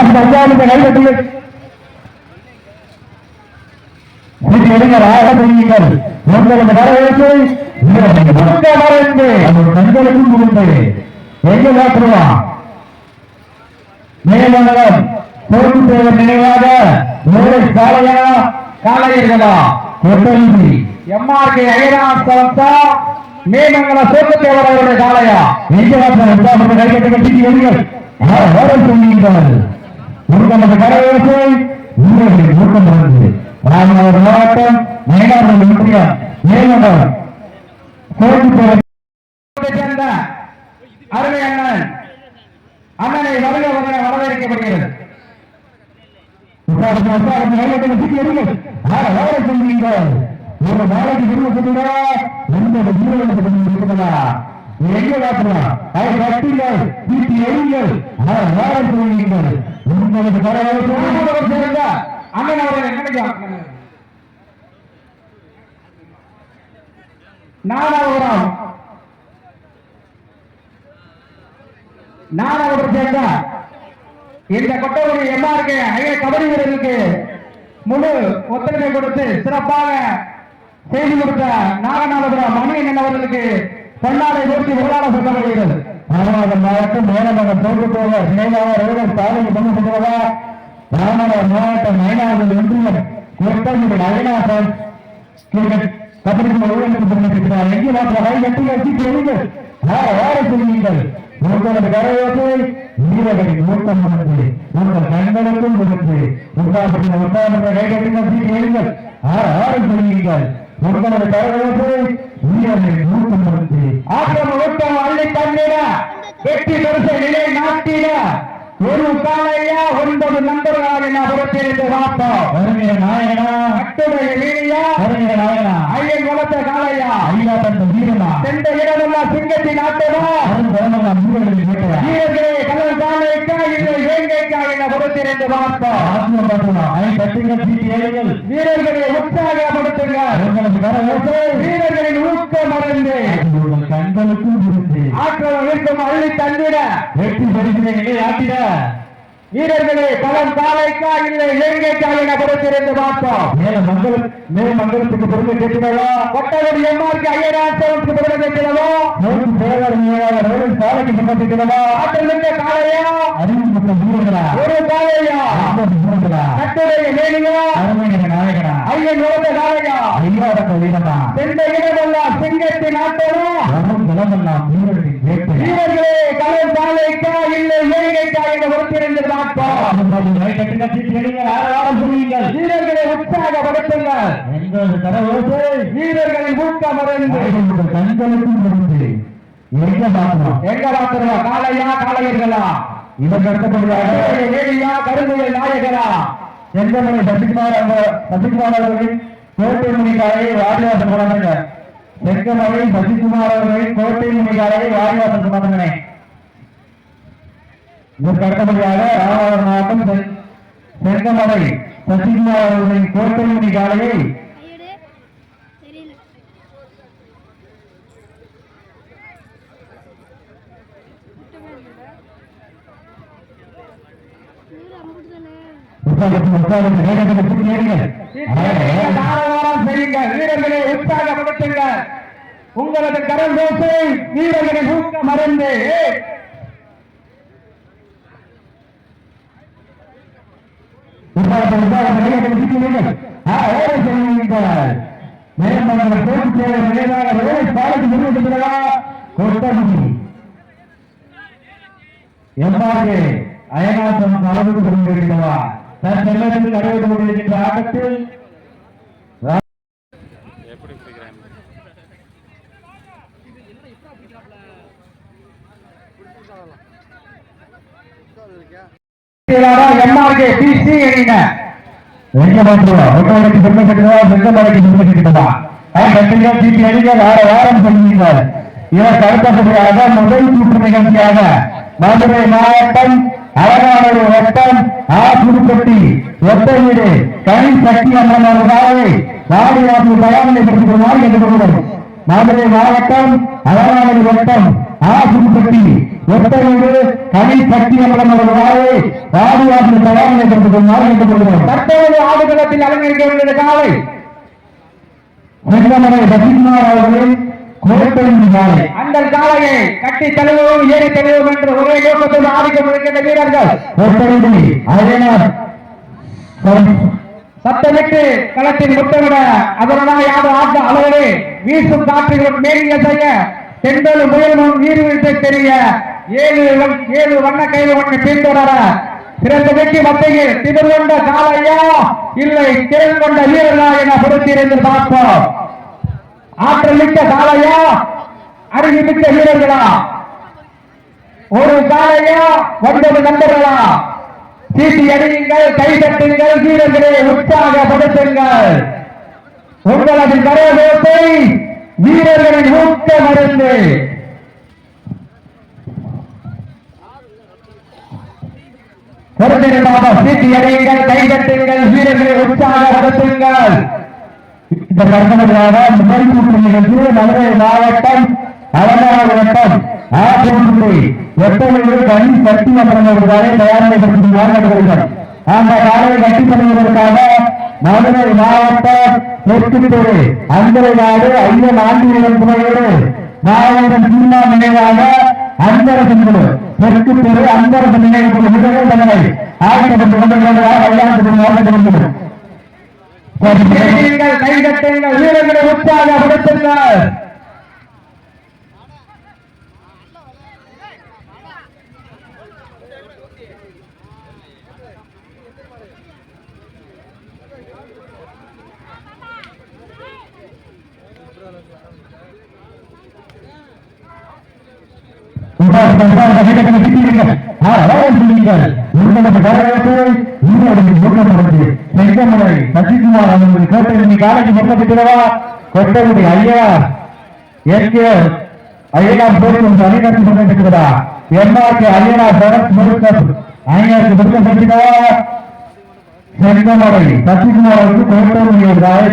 அஞ்சாவது கைப்பற்றி சீட்டு எடுங்கள் தெரியுங்கள் உங்களது வரவேற்பை முழுக்க மறைந்து எங்க மாற்றுவான் மேலமலம் போட்டி தேவர் நினைவாக மூளை காளையா காளையர்களா கொட்டல்வி எம்ஆர்கே ஐயனார் சவந்தா மேமங்கல சோக்கத்தேவர் அவருடைய காளையா எங்க மாற்றம் கைகட்டுகள் சீட்டி எடுங்கள் ஓட சொல்லுங்கள் உங்களது வரவேற்பை மாவட்டம் மயிலாடுதுறை ஒன்றியம் மேலமலம் போட்டி சேர்ந்த அருமை அண்ணன். அண்ணனை வருக வருக வரவேற்கப்படுகிறது. உற்சாகத்தில் உற்சாகத்தில் கையெழுத்தில் சீட்டி எடுங்கள். ஆக, ஓட சொல்லுங்கள். ஒரு நாளைக்கு திரும்ப சொல்லுடா உங்களோட ஜீவனத்தை எங்க காட்டுறோம் அதை கட்டுங்கள் சீட்டி உங்களுக்கு கடவுள் சேர்ந்த அண்ணன் அவர்கள் என்ன நாலாவதுரம் நாலாவது சேர்ந்த இந்த கொட்டகுடி எம்ஆர்கே ஐய கபடி வீரர்களுக்கு முழு ஒத்துழைப்பை கொடுத்து சிறப்பாக செய்து கொடுத்த நாகநாதபுரம் மணியன் என்னவர்களுக்கு பொன்னாடை நோக்கி விளையாட சொல்லப்படுகிறது ராமநாதன் மாவட்டம் மேலமகன் தோற்றுப்போக நினைவாக ரோகன் சாதனை பண்ண சொல்கிறதா ராமநாதன் மாவட்டம் ஐநாவது ஒன்றியம் கொட்டகுடி அவிநாசன் கிரிக்கெட் கபடி ஊழலுக்கு எங்கே மாற்ற கை கட்டுங்கள் சீட்டு எழுங்கள் வார சொல்லுங்கள் உங்களது கரவேற்று வீரர்களின் மூட்டம் முடிந்து உங்கள் கண்களுக்கும் முடிந்து உட்கார்ந்து உட்கார்ந்து கை கட்டுங்கள் சீட்டு எழுங்கள் ஆறு சொல்லுங்கள் உங்களது கரவேற்று வீரர்களின் மூட்டம் முடிந்து ஆக்கிரம அள்ளி தந்திட வெற்றி பரிசை நிலை நாட்டிட. ஒரு காலையா ஒன்பது நண்பர்களாக நான் புறத்திருந்து பார்த்தோம் வருகிற நாயனா. கட்டுடைய வீரியா வருகிற நாயனா. ஐயன் வளர்த்த காலையா ஐயா தந்த வீரனா. சென்ற இடமெல்லாம் சிங்கத்தின் ஆட்டமா? காலைக்கா இல்லை புறத்திருந்து பார்த்தோம் வீரர்களை உற்சாகப்படுத்துங்க வீரர்களின் ஊக்கம் கண்களுக்கும் இருந்து ஆற்றல் இருக்கும் அள்ளி தந்திட. வெற்றி பெறுகிறீர்களே ஆட்டிட. வீரர்களே களம் காலைக்கா இல்லை இலங்கைக்கா என புறத்திருந்து பார்த்தோம். மேல மங்களம் மேல் மங்களத்துக்கு பெருமை கேட்கிறதா? கொட்டகுடி எம்ஆர்க்கு ஐயராசவனுக்கு பெருமை கேட்கிறதா? பேரர் மேலாளர் ரோடு சாலைக்கு சம்பந்திக்கிறதா? ஆற்றல் மிக்க காலையா மற்றும் வீரர்களா? ஒரு காலையா வீரர்களா? கட்டுடைய மேலியா அருமையான நாயகனா? ஐயன் உலக காலையா ஐயாவட்ட வீரனா சென்ற இடமெல்லாம் சிங்கத்தின் ஆட்டமா வரும் களமெல்லாம் வீரர்களின் வீரர்களே களம் காலைக்கா இல்லை இலங்கைக்கா என புறத்திருந்து வீரர்களை உற்சாகப்படுத்துங்கள். வீரர்களை ஊக்கமடைந்து கண்களுக்கும் இருந்து எங்க பாத்திரம்? எங்க பாத்திரம்? காளையா காளையர்களா? இதற்கு அடுத்தபடியாக ஏழியா கருமைய நாயகரா? செந்தமணி சசிகுமார் சசிகுமார் அவர்கள் கோட்டை மணிக்காரை வாரிவாசல் கொண்டாங்க செங்கமலை சசிகுமார் அவர்கள் கோட்டை மணிக்காரை வாரிவாசல் கொண்டாங்க இதற்கு அடுத்தபடியாக ராமநாதபுரம் மாவட்டம் செங்கமலை சசிகுமார் அவர்களின் கோட்டைமணி காலையை உங்களது கரம் பேசு வீரர்களை மறந்து எவ்வாறு அயனாசம் கொண்டிருக்கிறதா தன் செல்லத்தில் நடைபெற்று கொண்டிருக்கின்ற ஆட்டத்தில் எம்ஆர்கே பிசி அணியினர் எங்க மாற்றுவோம் ஒட்டமலைக்கு பெருமை கட்டுவா செங்கமலைக்கு பெருமை கட்டுவா கண்டிப்பா சீட்டி அடிக்க வார வாரம் சொல்லுவீர்கள் இதற்கு அடுத்தபடியாக முதல் சுற்று நிகழ்ச்சியாக மதுரை மாவட்டம் அழகானூர் வட்டம் வீடு கனி சக்தி அம்மன் அவர்களாக வாடிவாசி தயாரிலை பெற்றுக் கொள்வார் என்று கொள்கிறோம் மதுரை மாவட்டம் அலராவதி வட்டம் ஆசிரிப்பட்டி ஒட்டவீடு கனிப்பட்டி அம்பலம் அவர்களாலே பாதுகாப்பு தயார் தற்போது ஆடுகளத்தில் அலங்கரிக்க காலை. செங்கமலை சசிகுமார் அவர்களின் கோட்டை காலை. அந்த காளையை கட்டி தழுவும் ஏறி தழுவும் என்று ஒரே நோக்கத்தோடு ஆடிக்கொண்டிருக்கின்ற வீரர்கள். ஒட்டவீடு அயனார் சத்தமிட்டு களத்தில் முத்தமிட அதனால் யாரும் ஆட்ட அளவிலே வீசும் காற்றுகளும் மேலிய செய்ய தென்றல் முயலும் நீர் தெரிய ஏழு ஏழு வண்ண கைது ஒன்று பின்தொடர சிறந்த வெற்றி மத்தியில் திமிர் கொண்ட காலையா இல்லை திறன் கொண்ட வீரர்களா என பொறுத்திருந்து பார்ப்போம். ஆற்றல் மிக்க காலையா அறிவு மிக்க வீரர்களா? ஒரு காலையா ஒன்பது நண்பர்களா? சீட்டி அடியுங்கள் கை தட்டுங்கள் வீரர்களை உற்சாகப்படுத்துங்கள் உங்களது கரகோட்டை வீரர்களின் ஊக்க மருந்து. பொறுத்திருந்தாக சீட்டி அடியுங்கள் கை தட்டுங்கள் வீரர்களை உற்சாகப்படுத்துங்கள் இந்த கர்மங்களாக முதல் நிகழ்ச்சி மதுரை மாவட்டம் அலங்காநல்லூர் வட்டம் ஆசிரியர் ஒட்டவீடு கனி சக்தி மன்றங்களுக்காக தயார் அந்த காலையை கட்டி பண்ணுவதற்காக மதுரை மாவட்டம் தெற்குத்தெரு அந்தரை நாடு ஐயன் ஆண்டியன் துணையோடு மாவட்டம் சீமா நினைவாக அந்தரசு தெற்கு தெரு அந்தரசு நினைவு நிகழ்வு தங்களை ஆக்கப்பட்டு கொண்டிருக்கிறார் கல்யாணத்துக்கு வீரர்களை உற்சாகப்படுத்துங்கள். சசிகுமார் அவர்கள் கோட்டை காலைக்கு முன்னப்பிட்டவா கொட்டகுடி ஐயா எஸ்கே ஐயனார் போடும் அணிகட்டி சொல்லிருக்கிறதா எம்ஆர்கே ஐயனார் பரத் முருகன் ஐயனாருக்கு முருகன் சொல்லிட்டவா செங்கமலை சசிகுமார் அவருக்கு கோட்டை ராய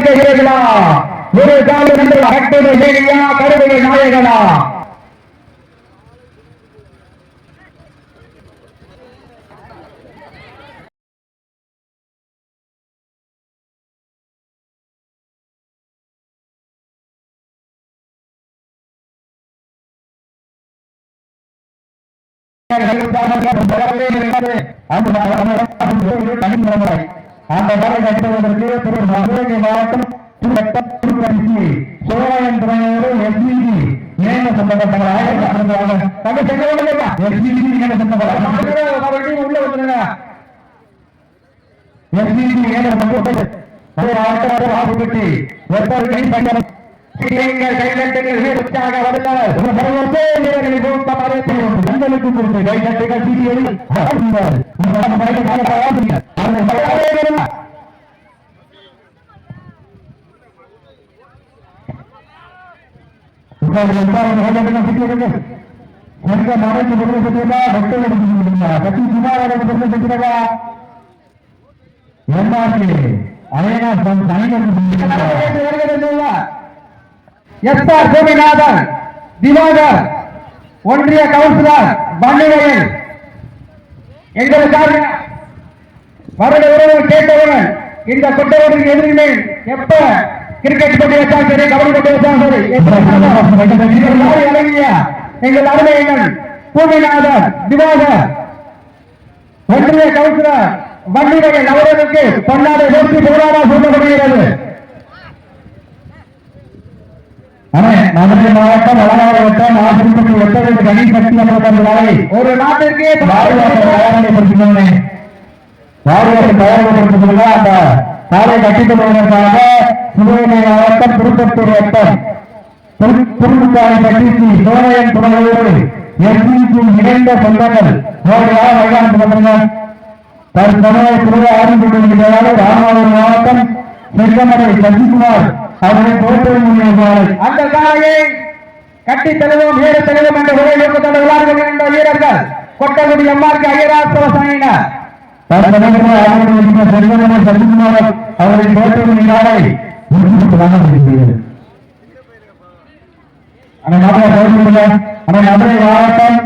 சொல்லிருக்கிறா ஒரு காலம் அகட்டது நாயகனா. அந்த வேலை கட்டுவதற்கு திரு மதுரை மாவட்டம் சோழன் துறையோடு நேம தங்க நேம உள்ள வந்துருங்க நேம பஞ்சம் அடியுங்கள் கை தட்டுங்கள் வீர உற்சாகப்படுத்துங்கள் உங்களுக்கு கொடுத்து கை கட்டுகள் சீரியல் எங்க மறைந்து பொருள் பற்றியதா மக்கள் கட்டி சுமாராக பொருள் பற்றியதா எம்ஆர்கே அயனா எஸ் ஆர் கோபிநாதன் திவாகர் ஒன்றிய கவுன்சிலர் பன்னிரையன் எங்களுக்காக வருட உறவு கேட்டவுடன் இந்த கொட்டவருக்கு எதிரிலே எப்ப கிரிக்கெட் போட்டி வச்சாலும் சரி கபடி போட்டி வச்சாலும் சரி இலங்கைய எங்கள் அருமையங்கள் பூமிநாதன் திவாகர் ஒன்றிய கவுன்சிலர் வன்னிரையன் அவர்களுக்கு பொன்னாடை நோக்கி போராட சொல்லப்படுகிறது மதுரை மாவட்டம் வளநாடு வட்டம் ஆசிரியர் ஒட்டவேறு கனி சக்தி அமர்ந்தாலை ஒரு நாட்டிற்கே வாரியாட்டை தயாரிப்படுத்தினோனே வாரியாட்டை தயாரிப்படுத்தினோம் அந்த சாலை கட்டிட்டு போவதற்காக சிவகங்கை மாவட்டம் திருப்பத்தூர் வட்டம். திருமுக்காய் கட்டிச்சி சோழையன் துணையோடு எஸ்பிக்கு இணைந்த சொந்தங்கள். அவர்களாக மைதானத்தில் வந்தாங்க தற்சமய திருவிழா ஆரம்பித்திருக்கிறார்கள் ராமநாதபுரம் மாவட்டம் செங்கமலை சசிகுமார் அவர்களை தோற்றம் முன்னேற்றார்கள் அந்த காலையை கட்டி தெளிவோம் ஏறு தெளிவோம் என்ற நோக்கத்தோடு விளையாடு கொண்டிருந்த வீரர்கள். கொட்டகுடி நாளை மதுரை மதுரை மாவட்டம்